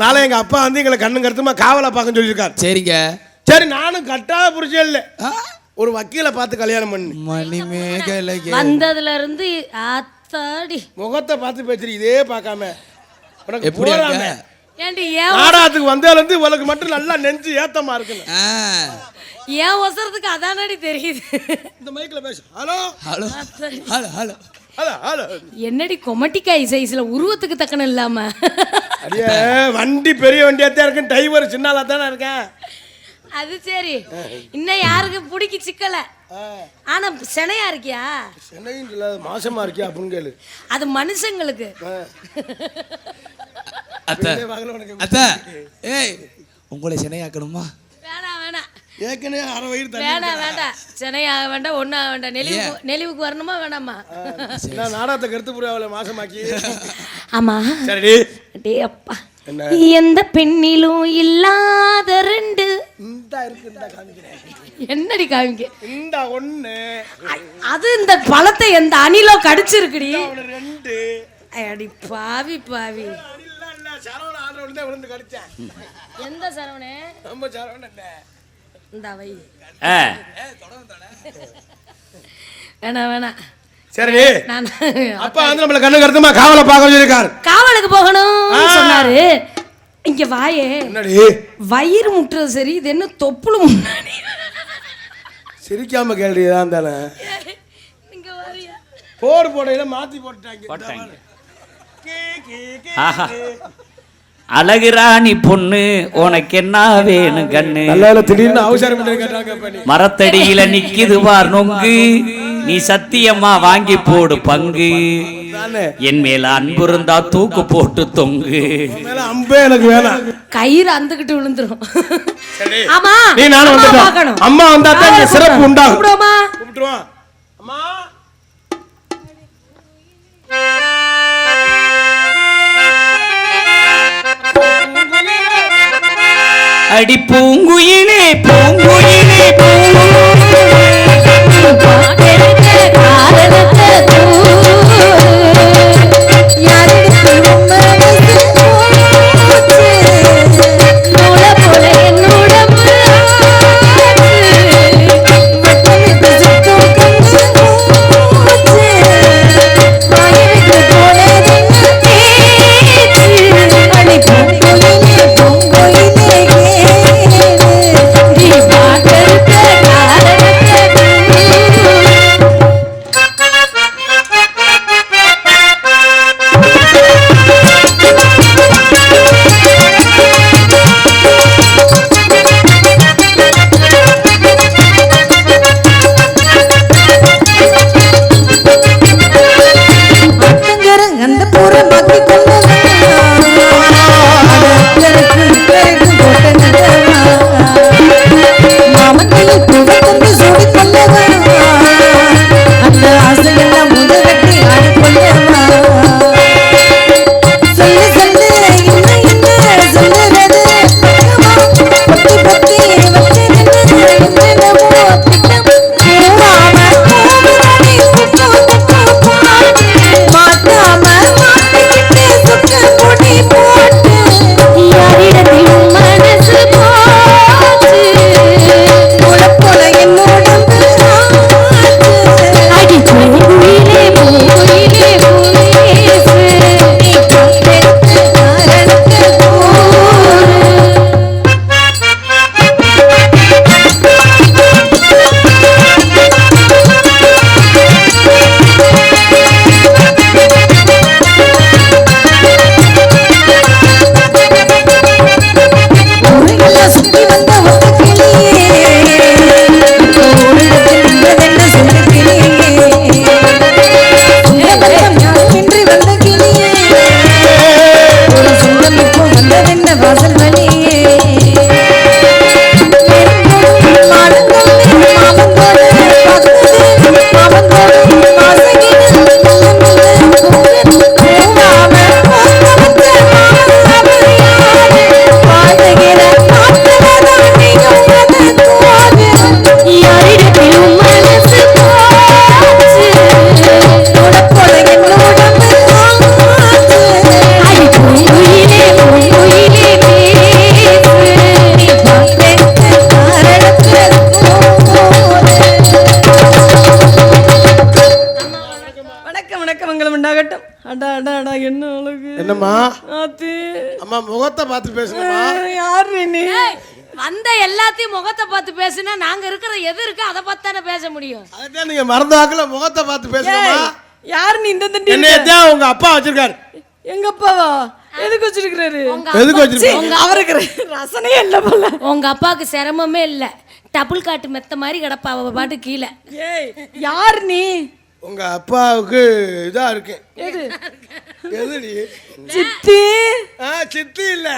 நாளை எங்க அப்பா வந்து எங்களை கண்ணு கருத்துமா காவலை பார்க்க சொல்லியிருக்காரு. சரிங்க. சரி நானும் கட்டாத புரிச்சே இல்லை. ஒரு வக்கீலை பார்த்து கல்யாணம் பண்ணி. மணிமேகலையே வந்ததுல இருந்து ஆத்தாடி. முகத்தை பார்த்து பேசுறீ இதே பார்க்காம. உனக்கு எப்படி போறாம. நாடகத்துக்கு வந்ததுல இருந்து இவளுக்கு மட்டும் நல்லா நெஞ்சு ஏத்தமா இருக்குன்னு. ஏன் ஒசரத்துக்கு அதானடி தெரியுது. இந்த மைக்ல பேசு. ஹலோ? ஹலோ. Hello hello. என்னடி கொமட்டிக்காய் சைஸ்ல உருவத்துக்கு தக்கன இல்லாம? அடியே வண்டி பெரிய வண்டியா தான் இருக்கு. டிரைவர் சின்னாலா தானே இருக்கேன் அது சரி. இன்னும் யாருக்கு பிடிக்க சிக்கல. ஆனா செனையா இருக்கியா? சென்னையும் இல்லாத மாசமா இருக்கியா அப்படின்னு கேளு. அது மனுஷங்களுக்கு. அத்தை அத்தை ஏய் உங்களை சினையாக்கணுமா? ஏற்கனவே அரை வயிறு வேணாம் வேண்டாம் சென்னையாக வேண்டாம் ஒன்றும் வேண்டாம். நெளிவுக்கு நெளிவுக்கு வரணுமா வேணாமா? நான் நாடகத்தை கருத்து புரியாவல மாசமாக்கி. ஆமா. சரிடி டே அப்பா. என்ன? எந்த பெண்ணிலும் இல்லாத ரெண்டு. இந்த இருக்கு இந்த காமிக்கிறேன். என்னடி காமிக்க? இந்த ஒண்ணு. அது இந்த பழத்தை எந்த அணிலோ கடிச்சிருக்குடி? ரெண்டு. அடி பாவி பாவி. எந்த சரவணே ரொம்ப சரவண என்ன இந்த வை. ஆ. வேணாம் வேணாம் சரி. நான் அப்பா வந்து நம்மள கண்ணு கருத்துமா காவலை பார்க்க சொல்லியிருக்காரு. காவலுக்கு போகணும் சொன்னாரு. இங்க வாயே. என்னடி? வயிறு முட்டுறது சரி இது என்ன தொப்புளு முன்னாடி? சிரிக்காம கேள்வி தான் போர் போடையில மாத்தி போட்டுட்டாங்க. போட்டாங்க. கீ, கீ, கீ, ஆஹா. கீ. அழகு ராணி பொண்ணு உனக்கு என்ன வேணும் கண்ணு அவசரம். மரத்தடியில நிக்குது பார் நொங்கு நீ சத்தியமா வாங்கி போடு பங்கு தானே என் மேல அன்பு இருந்தா தூக்கு போட்டு தொங்கு அம்பே எனக்கு வேணாம் கயிறு அந்துக்கிட்டு விழுந்துரும் சரி. ஆமா நீ நானும் அம்மா வந்துட்டோம். அம்மா வந்தா தான் சிறப்பு உண்டாகும் அம்மா அடி பூங்குயிலே பூங்குயிலே பாட்டெடுத்த முடியும். அதுதான் நீங்க மறந்த வாக்குல முகத்தை பார்த்து பேசுங்கம்மா யார் நீ இந்த தண்டி என்னைய தான் உங்க அப்பா வச்சிருக்காரு. எங்க அப்பாவா? எதுக்கு வச்சிருக்கிறாரு? உங்க எதுக்கு வச்சிருக்காரு? அவருக்கு ரசனையே இல்ல போல. உங்க அப்பாவுக்கு சிரமமே இல்ல. டபுள் காட்டு மெத்த மாதிரி கிடப்பா அவ பாட்டு கீழே. ஏய் யார் நீ? உங்க அப்பாவுக்கு இதா இருக்கு. எது? எதுடி? சித்தி? ஆ சித்தி இல்ல.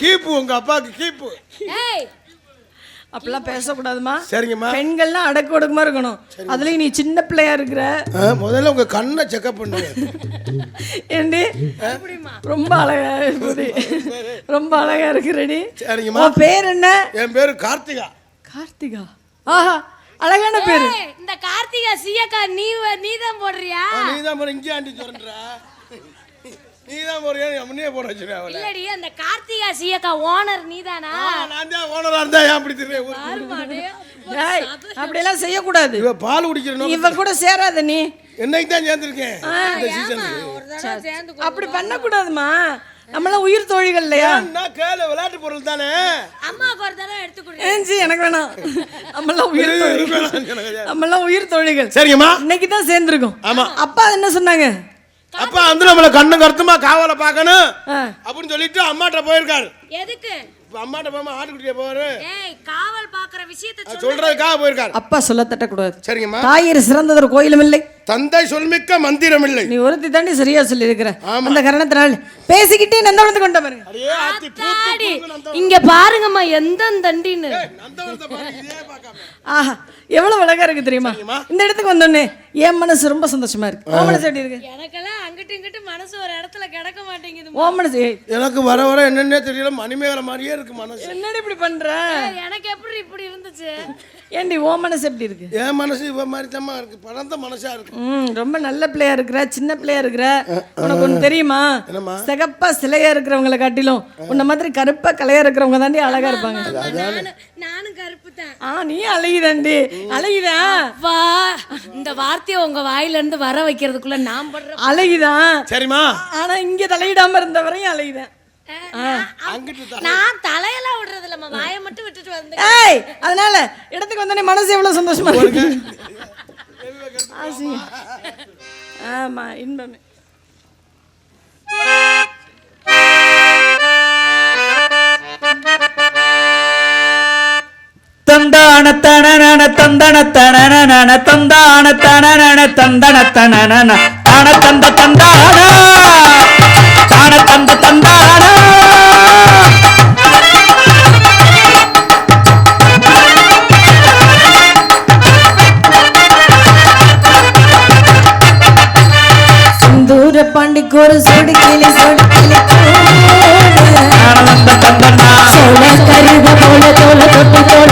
கீப்பு உங்க அப்பாவுக்கு கீப்பு. ஏய் அப்படிலாம் பேசக்கூடாதுமா? சரிங்கம்மா. பெண்கள்லாம் அடக்க ஒடுக்கமா இருக்கணும். அதுலயும் நீ சின்ன பிள்ளையா இருக்கிற. முதல்ல உங்க கண்ணை செக்அப் பண்ணுங்க. ஏண்டி? ரொம்ப அழகா இருக்குது. ரொம்ப அழகா இருக்கிறடி. சரிங்கம்மா. உன் பேர் என்ன? என் பேரு கார்த்திகா. கார்த்திகா? ஆஹா அழகான பேரு. இந்த கார்த்திகா சியக்கா நீ நீ தான் போடுறியா? நீ தான் போற இங்கே ஆண்டி சொல்றா. நீ தான் போறியா முன்னே போட வச்சிருக்கேன் அவளை. இல்லடி அந்த கார்த்திகா சியக்கா ஓனர் நீதானா? நான் தான் ஓனரா இருந்தா ஏன் அப்படி ஏய் அப்படியெல்லாம் செய்யக்கூடாது. இவ பால் குடிக்கிறணும் இவ கூட சேராத நீ. என்னைக்கு தான் சேர்ந்துருக்கேன்? இந்த சீசனுக்கு அப்படி பண்ணக்கூடாதுமா. நம்மளாம் உயிர் தோழிகள் இல்லையா நான் கேளு விளையாட்டு பொருள் தானே. அம்மாவுக்கு ஒரு தடவை எடுத்து கொடு ஏஞ்சி எனக்கு வேணாம். நம்மளாம் உயிர் தோழிகள் நம்மளாம் உயிர் தோழிகள். சரிங்கம்மா. இன்னைக்கு தான் சேர்ந்துருக்கோம். ஆமா. அப்பா என்ன சொன்னாங்க? அப்பா வந்து நம்மள கண்ணு கருத்துமா காவலை பார்க்கணும். அப்படின்னு சொல்லிட்டு அம்மாட்ட போயிருக்காரு. எதுக்கு? அம்மாட்ட போகாம ஆட்டுக்குட்டிய போவாரு. ஏய் காவல் பாக்குற விஷயத்தை சொல்றதுக்காக போயிருக்காரு. அப்பா சொல்ல தட்டக்கூடாது. சரிங்கம்மா. தாயிர் சிறந்ததொரு கோயிலும் இல்லை. தந்தை சொல்மிக்க மந்திரம் இல்லை. நீ ஒருத்தி தாண்டி சரியா சொல்லி இருக்கிற அந்த காரணத்தினால் பேசிக்கிட்டே நந்தவனத்து கொண்ட பாருங்க. இங்க பாருங்கம்மா எந்த தண்டின்னு. ஆஹா எவ்வளவு அழகா இருக்கு தெரியுமா? இந்த இடத்துக்கு வந்தோடனே என் மனசு ரொம்ப சந்தோஷமா இருக்கு. ஓ மனசு எப்படி இருக்கு? எனக்கெல்லாம் அங்கிட்டு இங்கிட்டு மனசு ஒரு இடத்துல கிடக்க மாட்டேங்குது ஓ மனசு எனக்கு வர வர என்னன்னே தெரியல மணிமேகலை மாதிரியே இருக்கு மனசு. என்னடி இப்படி பண்ற? எனக்கு எப்படி இப்படி இருந்துச்சு? ஏண்டி ஓ மனசு எப்படி இருக்கு? என் மனசு இவ மாதிரி தான் இருக்கு பறந்த மனசா இருக்கு. ம் ரொம்ப நல்ல பிள்ளையா இருக்கிற சின்ன பிள்ளையா இருக்கிற. உனக்கு ஒண்ணு தெரியுமா? சிகப்பா சிலையா இருக்கிறவங்கள காட்டிலும் உன்ன மாதிரி கருப்பா கலையா இருக்கிறவங்க தாண்டி அழகா இருப்பாங்க. நானும் நானும் கருப்பு தான். ஆ நீ அழகிதாண்டி அழகிதான் வா இந்த வார்த்தையை உங்க வாயில இருந்து வர வைக்கிறதுக்குள்ள நான் படுற அழகிதான் சரிம்மா. ஆனா இங்க தலையிடாம இருந்த வரையும் அழகிதான் நான் தலையெல்லாம் விடுறது இல்லம்மா வாயை மட்டும் விட்டுட்டு வந்து ஏய் அதனால இடத்துக்கு வந்தோடனே மனசு எவ்வளவு சந்தோஷமா இருக்கு. ஆமா இன்பமே. தந்தான தனனன தந்தன தனனன தந்தான தனனன தந்தன தனனன தான தந்த தந்தான தான தந்த தந்தான. சிந்தூர பாண்டிக்கு ஒரு சொடு கிளி சொடு கிளி தான தந்த தந்தனா. சோழ கருத போல தோல தொட்டு தோல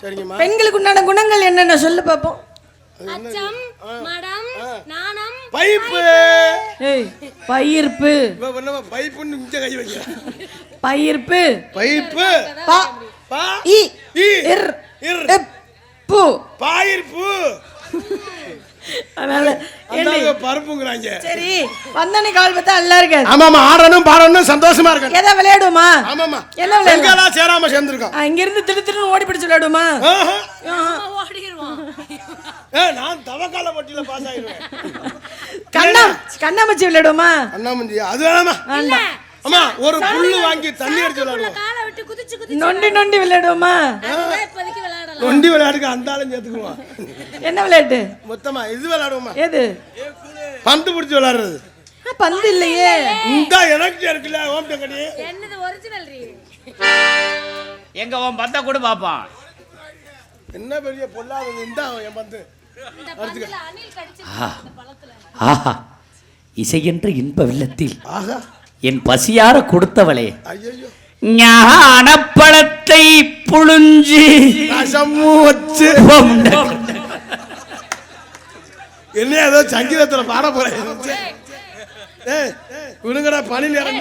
சரிங்கம்மா. பெண்களுக்கு உண்டான குணங்கள் என்னென்ன சொல்லு பாப்போம். அச்சம் மடம் நாணம் பைப்பு. ஏய் பயிர்ப்பு. இவ என்னம்மா பைப்புன்னு இங்க கை வைக்கிறேன் பயிர்ப்பு. பைப்பு. பா பா இ இர் இர். பு பாயிர்ப்பு. அதனால ஏண்டி? அந்த பருப்புங்கிறாங்க. சரி வந்தனே கால் பார்த்தா நல்லா இருக்காது ஆமாமா ஆடணும் பாடணும் சந்தோஷமா இருக்கணும். ஏதா விளையாடுமா ஆமாமா என்ன விளையாடு எங்கெல்லாம் சேராம சேர்ந்துருக்கோம். இங்க இருந்து திரு திருன்னு ஓடி பிடிச்சு விளையாடுமா ஆஹா. ஓடிடுவோம். ஏ நான் தவக்கால பட்டியல பாஸ் ஆயிடுவேன். கண்ணா கண்ணாமச்சி விளையாடுமா அண்ணாமந்தி அது வேணாமா அம்மா ஒரு புல்லு வாங்கி தண்ணி அடிச்சு விளையாடுவோம். காலை விட்டு குதிச்சு குதிச்சு நொண்டி நொண்டி விளையாடுவோமா. இப்போதைக்கு நொண்டி விளையாடுக்கு அந்த ஆளும் சேர்த்துக்குவோம். என்ன விளையாட்டு? மொத்தமா இது விளையாடுவோமா? எது? பந்து பிடிச்சி விளையாடுறது. பந்து இல்லையே. இந்த எனக்கு இருக்குல்ல ஓம் டக்கடி என்னது ஒரிஜினல் ரீ? எங்க உன் பந்த கூட பாப்பான். என்ன பெரிய பொல்லாதது இந்த என் பந்து. ஆஹா. இசையென்ற இன்ப வெள்ளத்தில் ஆஹா. என் பசியார கொடுத்தவளே. ஐயோ ஞானப்பழத்தை புழிஞ்சு வச்சு என்ன ஏதோ சங்கீதத்துல பாட போறேன். பனி நேரம்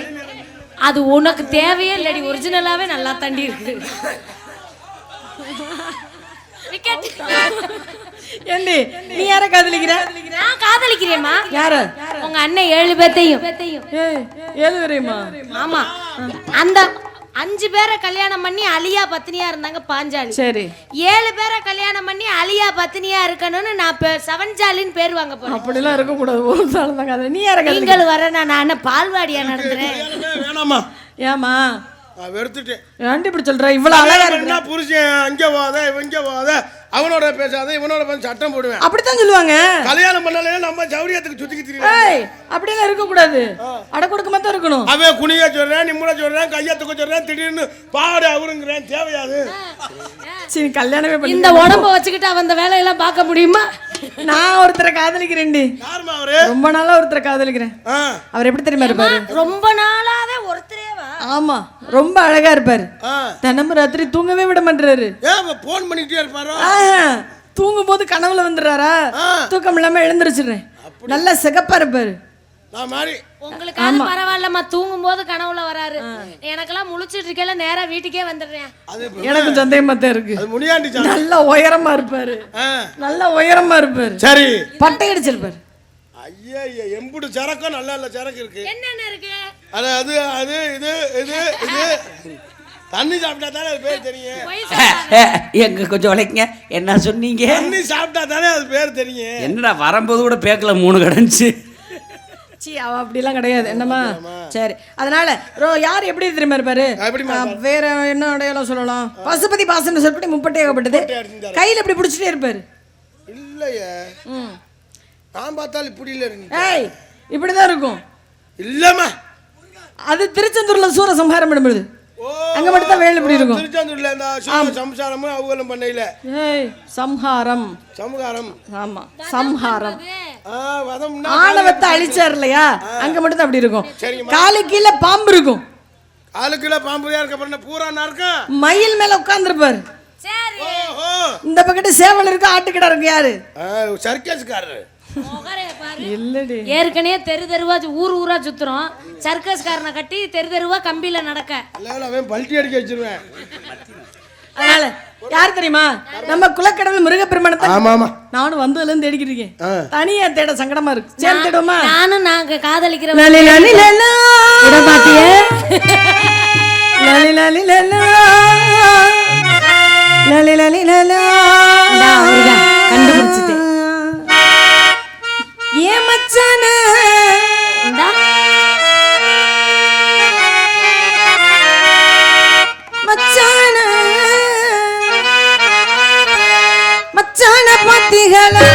அது உனக்கு தேவையே இல்லடி ஒரிஜினலாவே நல்லா தாண்டி இருக்கு. ஏண்டி நீ யார காதலிக்கிற? நான் காதலிக்கிறேம்மா. யார? உங்க அண்ணன் ஏழு பேத்தையும் வரையுமா ஆமா. அந்த அஞ்சு பேரை கல்யாணம் பண்ணி அலியா பத்தினியா இருந்தாங்க பாஞ்சாலி. சரி. ஏழு பேரை கல்யாணம் பண்ணி அலியா பத்தினியா இருக்கணும்னு நான் செவன்ஜாலின்னு பேர் வாங்க போறேன். அப்படிலாம் இருக்கக்கூடாது. ஒரு நாள் தான் காதல் நீ யார நீங்கள் வர நான் நான் பால்வாடியா நடத்துறேன் வேணாமா ஏமா நான் வெறுத்துட்டேன். ஏன்டி இப்படி சொல்ற? இவ்வளவு அழகா இருக்கு புருஷன் அங்க போகாத இவங்க போகாத அவனோட பேசாத இவனோட பேச சட்டம் போடுவேன். அப்படித்தான் சொல்லுவாங்க. கல்யாணம் பண்ணல நம்ம ஜவுரியத்துக்கு சுத்திக்கு தெரியும் ஏய் அப்படியெல்லாம் இருக்க கூடாது அடக்கொடுக்கமா தான் இருக்கணும். அவன் குனிய சொல்றேன் நிம்முட சொல்றேன் கையை தூக்க சொல்றேன் திடீர்னு பாடு அவருங்கிறேன். தேவையாது சரி கல்யாணமே பண்ணி இந்த உடம்ப வச்சுக்கிட்டு அவன் அந்த வேலையெல்லாம் பார்க்க முடியுமா? நான் ஒருத்தரை அவரு? ரொம்ப நாளா ஒருத்தரை காதலிக்கிறேன். அவர் எப்படி தெரியுமா இருப்பாரு? ரொம்ப நாளாவே ஒருத்தரேவா? ஆமா ரொம்ப அழகா இருப்பாரு. தினமும் ராத்திரி தூங்கவே விட மாட்டாரு ஏன் போன் பண்ணிக்கிட்டே இருப்பாரோ? தூங்கும் போது கனவுல வந்துடுறாரா? தூக்கம் இல்லாம எழுந்திருச்சிடுறேன். நல்லா சிகப்பா இருப்பாரு. நான் மாதிரி உங்களுக்கு அது பரவாயில்லம்மா தூங்கும் போது கனவுல வராரு. எனக்கெல்லாம் முழிச்சிட்டு இருக்கல நேரா வீட்டுக்கே வந்துடுறேன். அது எனக்கும் சந்தேகமா தான் இருக்கு. அது முனியாண்டி சாமி. நல்ல உயரமா இருப்பாரு. நல்ல உயரமா இருப்பாரு. சரி. பட்டை அடிச்சிருப்பாரு. ஐயா ஐயா எம்புடு சரக்கும் நல்ல நல்ல சரக்கு இருக்கு. என்னென்ன இருக்கு? அது அது அது இது இது இது. தண்ணி சாப்பிட்டா தானே அது பேர் தெரியும். எங்க கொஞ்சம் உழைங்க என்ன சொன்னீங்க? தண்ணி சாப்பிட்டா தானே அது பேர் தெரியும். என்னடா வரும்போது கூட பேக்கல மூணு கிடந்துச்சு சீ அவ அப்படிலாம் கிடையாது. என்னம்மா? சரி. அதனால ரோ யார் எப்படி தெரியுமா இருப்பாரு? வேற என்ன அடையாளம் சொல்லலாம்? பசுபதி பாசன சொல்படி முப்பட்டை ஏகப்பட்டது. கையில இப்படி பிடிச்சிட்டே இருப்பாரு. இல்லையே. ம். நான் பார்த்தாலும் இப்படி இல்லை ஏய் இப்படிதான் இருக்கும். இல்லம்மா. அது திருச்செந்தூர்ல சூர சம்ஹாரம் பண்ணும்போது அங்க மட்டும் தான் வேல் இப்படி இருக்கும். திருச்செந்தூர்ல இந்த சம்சாரமும் அவங்களும் பண்ணையில. ஏய் சம்ஹாரம். சமுகாரம். ஆமா சம்ஹாரம். ஆணவத்தை அழிச்சார் இல்லையா? அங்க மட்டும் தான் அப்படி இருக்கும். காலு கீழே பாம்பு இருக்கும். ஆளுக்குள்ள பாம்பு இருக்க அப்புறம் பூரா நார்க்கும் மயில் மேல உட்கார்ந்துருப்பாரு. சரி. ஓஹோ. இந்த பக்கத்து சேவல் இருக்கு ஆட்டுக்கிட்ட இருக்கு யாரு? சர்க்கஸ்காரரு. இல்லடி. ஏற்கனவே தெரு தெருவா ஊர் ஊரா சுத்துறோம். சர்க்கஸ்காரனை கட்டி தெரு தெருவா கம்பியில நடக்க. அவன் பல்ட்டி அடிக்க வச்சிருவேன். அதனால யார் தெரியுமா? நம்ம குலக்கடவுள் முருகப்பெருமானத்தை ஆமா ஆமா நானும் வந்ததுல இருந்து தேடிக்கிட்டு இருக்கேன். தனியா தேட சங்கடமா இருக்கு. சேர்ந்து தேடுவோமா? நானும் நாங்க காதலிக்கிற லலி லலி லலா. லலி லலி லலா. லலி. கண்டுபிடிச்சிட்டேன். ஏன் மச்சானே? மச்சான. மச்சான பாத்தீங்களா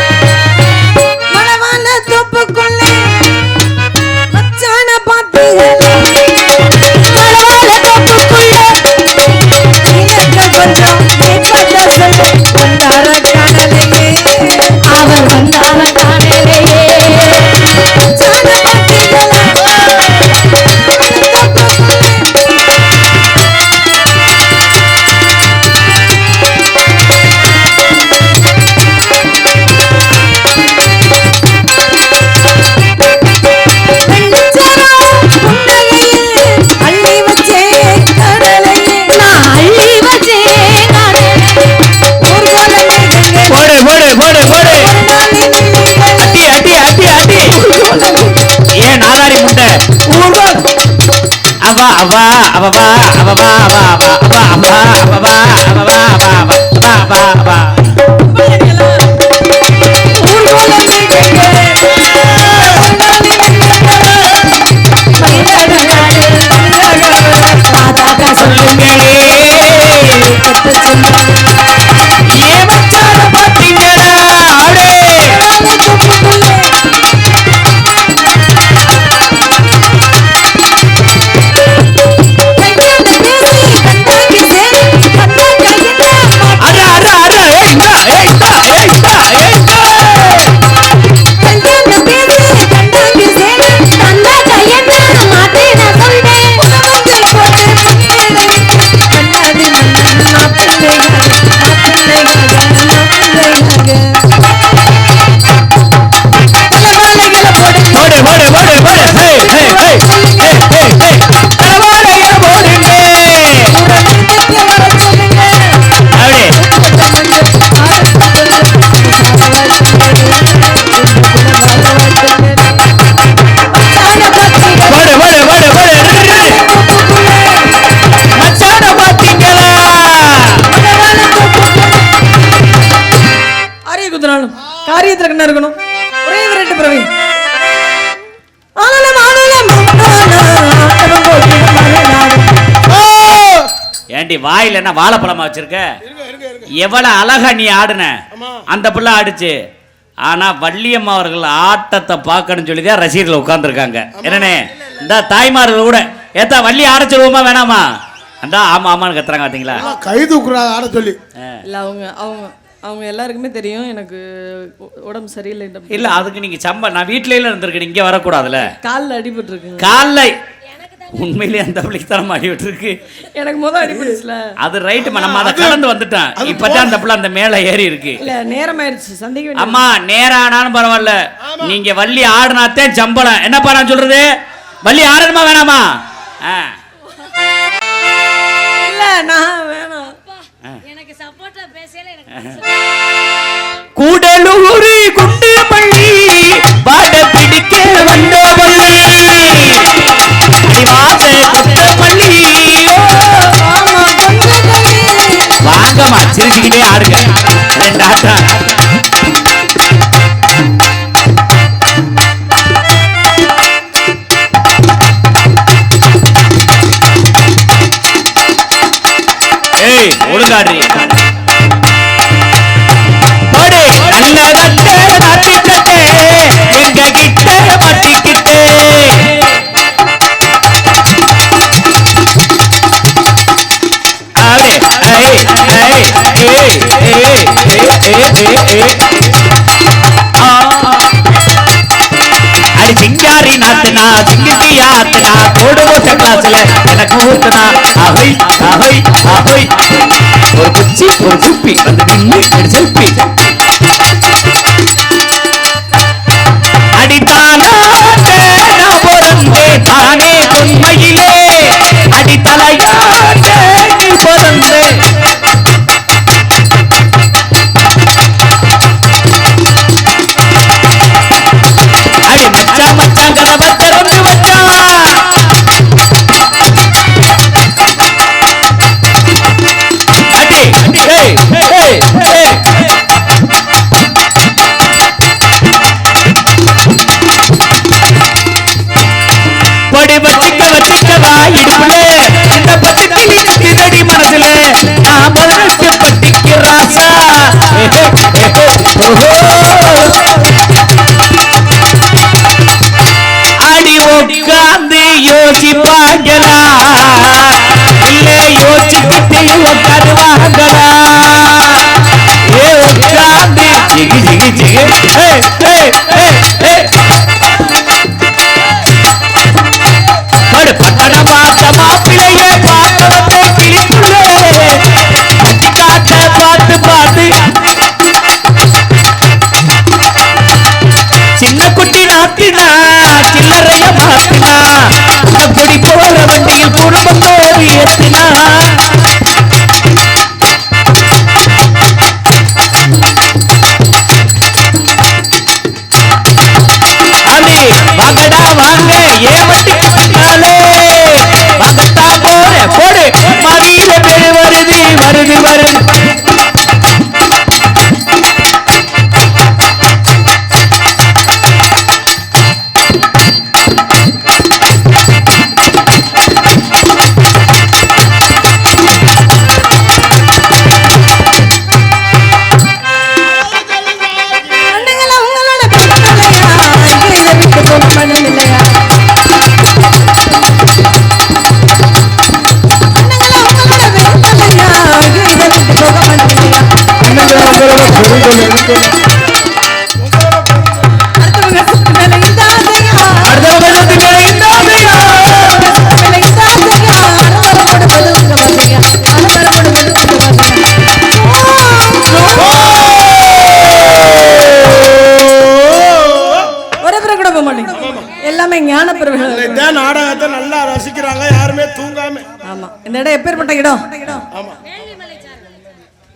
அவவா அவவா அவவா அவவா அவவா அவவா அவவா அவவா அவவா வாயில என்ன வாழைப்பழமா வச்சிருக்க? இருங்க இருங்க இருங்க. எவ்வளவு அழகா நீ ஆடுன. அந்த பிள்ளை ஆடுச்சு. ஆனா வள்ளியம்மா அவர்கள் ஆட்டத்தை பார்க்கணும்னு சொல்லி தான் ரசிகர்கள் உட்கார்ந்துருக்காங்க. என்னண்ணே? இந்த தாய்மார்கள் கூட. ஏத்தா வள்ளி ஆடச்சிருவோமா வேணாமா? அந்த ஆமா ஆமான்னு கத்துறாங்க பாத்தீங்களா? எல்லாம் கை தூக்குறாங்க ஆட சொல்லி. இல்ல அவங்க அவங்க அவங்க எல்லாருக்குமே தெரியும். எனக்கு உடம்பு சரியில்லை இல்ல அதுக்கு நீங்க சம்ப நான் வீட்லயே இருந்திருக்கேன் இங்க வரக்கூடாதுல காலில் அடிபட்டு இருக்குங்க காலைல உண்மையிலேயே அந்த பிள்ளைக்கு தரம் மாடி விட்டுருக்கு எனக்கு முத அடிபட்டுச்சுல அது ரைட்டு நம்ம அதை கடந்து வந்துட்டோம் இப்பதான் அந்த பிள்ளை அந்த மேல ஏறி இருக்கு. இல்ல நேரம் ஆயிடுச்சு சந்திக்க அம்மா நேரம் ஆனாலும் பரவாயில்ல. நீங்க வள்ளி ஆடுனாத்தே சம்பளம் என்னப்பா நான் சொல்றது? வள்ளி ஆடணுமா வேணாமா? ஆ. இல்ல நான் வேணாம். எனக்கு சப்போர்ட்டா பேசல எனக்கு கூடலூர் குண்டு பள்ளி பாட பிடிக்க வந்த ஏய் ஒழுங்காடுறி போடு எங்க கிட்ட மாட்டிக்கிட்டே ஆடு ஐ ஐ ஏ ஏ ஏ ஏ ஆ. அடி சிங்காரி நாத்துனா சிங்கிட்டி ஆத்துனா போடு போட்ட கிளாஸ்ல எனக்கு ஊத்துனா அவை அவை அவை. அடிச்சு ஒரு குப்பி வந்து நின்று அடிச்சு வச்சிக்க வச்சிக்கவா இடுப்புல இந்த பச்சை கிளி கத்திதடி மனசுல நான் பதினெட்டு பட்டிக்கு ராசா. அடி உட்காந்து யோசிப்பாங்களா இல்ல யோசிக்கிட்டு உட்காருவாங்களா ஏ உட்காந்து ஜிகி ஜிகி ஜிகி. கொடி போல வண்டியில் குடும்பம் போய்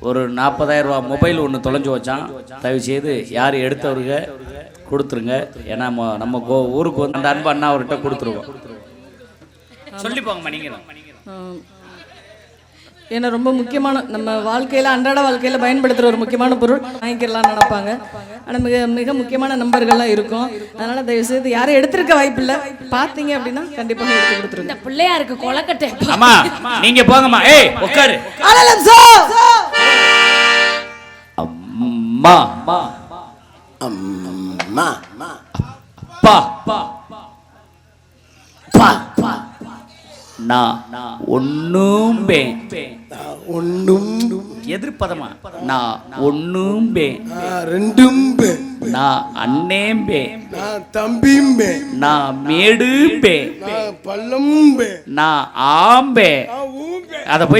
ஒரு நாற்பதாயிரம் ரூபா மொபைல் ஒன்று தொலைஞ்சு வச்சான் தயவு செய்து யார் எடுத்தவருங்க கொடுத்துருங்க. ஏன்னா நம்ம நம்ம கோ- ஊருக்கு வந்து அந்த அன்பு அண்ணா அவர்கிட்ட கொடுத்துருவோம். சொல்லி போங்கம்மா. ஏன்னா ரொம்ப முக்கியமான நம்ம வாழ்க்கையில அன்றாட வாழ்க்கையில பயன்படுத்துற ஒரு முக்கியமான பொருள் வாங்கிக்கலாம் நினைப்பாங்க. ஆனா மிக மிக முக்கியமான நம்பர்கள்லாம் இருக்கும். அதனால தயவு செய்து யாரும் எடுத்திருக்க வாய்ப்பு இல்லை. பார்த்தீங்க அப்படின்னா கண்டிப்பாக எடுத்து கொடுத்துருங்க. இந்த பிள்ளையாருக்கு கொலக்கட்டை அம்மா நீங்க போங்கம்மா. ஏய் உட்காரு. அம்மா. அம்மா. பா பா. நான் ஒன்னும் எதிர்ப்பதமா? நான் ஒன்னும் ரெண்டும். நான் அண்ணேம் பே நான் தம்பியும் பே. நான் நான் ஆம்பே அதை போய்